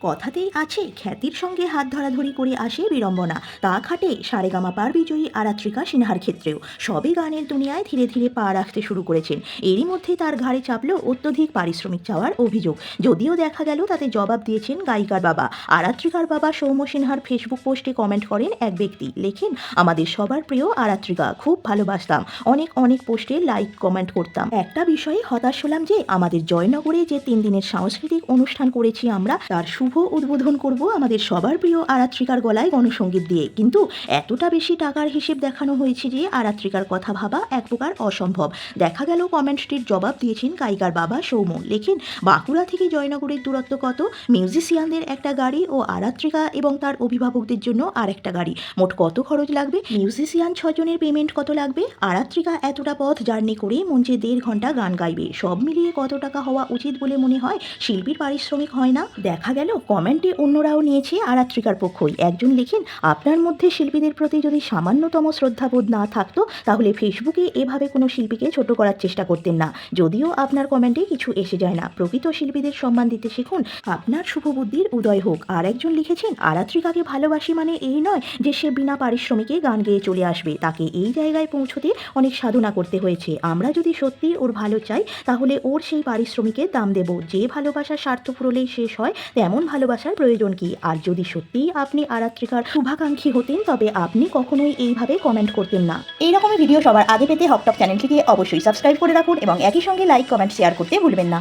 কথাতেই আছে, খ্যাতির সঙ্গে হাত ধরাধরি করে আসে বিড়ম্বনা। তা খাটে সারেগামা পার বিজয়ী আরাত্রিকা সিনহার ক্ষেত্রেও। সবই গানের দুনিয়ায় ধীরে ধীরে পা রাখতে শুরু করেছেন। এরই মধ্যে তার ঘাড়ে চাপল অত্যধিক পারিশ্রমিক চাওয়ার অভিযোগ। যদিও দেখা গেল তাতে জবাব দিয়েছেন গায়িকার বাবা। আরাত্রিকার বাবা সৌম্য সিনহার ফেসবুক পোস্টে কমেন্ট করেন, এক ব্যক্তি লেখেন, আমাদের সবার প্রিয় আরাত্রিকা, খুব ভালোবাসতাম। অনেক অনেক পোস্টে লাইক, কমেন্ট করতাম। একটা বিষয়ে হতাশ হলাম যে, আমাদের জয়নগরে যে তিন দিনের সাংস্কৃতিক অনুষ্ঠান করেছি আমরা, তার শুভ উদ্বোধন করব আমাদের সবার প্রিয় আরাত্রিকার গলায় গণসঙ্গীত দিয়ে। কিন্তু এতটা বেশি টাকার হিসেব দেখানো হয়েছে যে আরাত্রিকার কথা ভাবা এক প্রকার অসম্ভব। দেখা গেল কমেন্টটির জবাব দিয়েছেন গায়িকার বাবা সৌম্য লেখেন, বাঁকুড়া থেকে জয়নগরের দূরত্ব কত? মিউজিশিয়ানদের একটা গাড়ি ও আরাত্রিকা এবং তার অভিভাবকদের জন্য আরেকটা গাড়ি। মোট কত খরচ লাগবে? মিউজিশিয়ান ছজনের পেমেন্ট কত লাগবে? আরাত্রিকা এতটা পথ জার্নি করে মঞ্চে দেড় ঘণ্টা গান গাইবে। সব মিলিয়ে কত টাকা হওয়া উচিত বলে মনে হয়? শিল্পীর পারিশ্রমিক হয় না? দেখা গেল কমেন্টে অন্যরাও নিয়েছে আরাত্রিকার পক্ষই। একজন লেখেন, আপনার মধ্যে শিল্পীদের প্রতি যদি সামান্যতম শ্রদ্ধাবোধ না থাকতো, তাহলে ফেসবুকে এভাবে কোনো শিল্পীকে ছোট করার চেষ্টা করতেন না। যদিও আপনার কমেন্টে কিছু এসে যায় না। প্রকৃত শিল্পীদের সম্মান দিতে শিখুন। আপনার শুভবুদ্ধির উদয় হোক। আর একজন লিখেছেন, আরাত্রিকাকে ভালোবাসি মানে এই নয় যে সে বিনা পারিশ্রমিকে গান গেয়ে চলে আসবে। তাকে এই জায়গায় পৌঁছতে অনেক সাধনা করতে হয়েছে। আমরা যদি সত্যি ওর ভালো চাই, তাহলে ওর সেই পারিশ্রমিকের দাম দেব। যে ভালোবাসা স্বার্থ ফুরলেই শেষ হয়, তেমন ভালোবাসার প্রয়োজন কি? আর যদি সত্যি আপনি আরাত্রিকার শুভাকাঙ্ক্ষী হতেন, তবে আপনি কখনোই এইভাবে কমেন্ট করতেন না। এই রকমের ভিডিও সবার আগে পেতে হকটক চ্যানেলটিকে অবশ্যই সাবস্ক্রাইব করে রাখুন এবং একই সঙ্গে লাইক কমেন্ট শেয়ার করতে ভুলবেন না।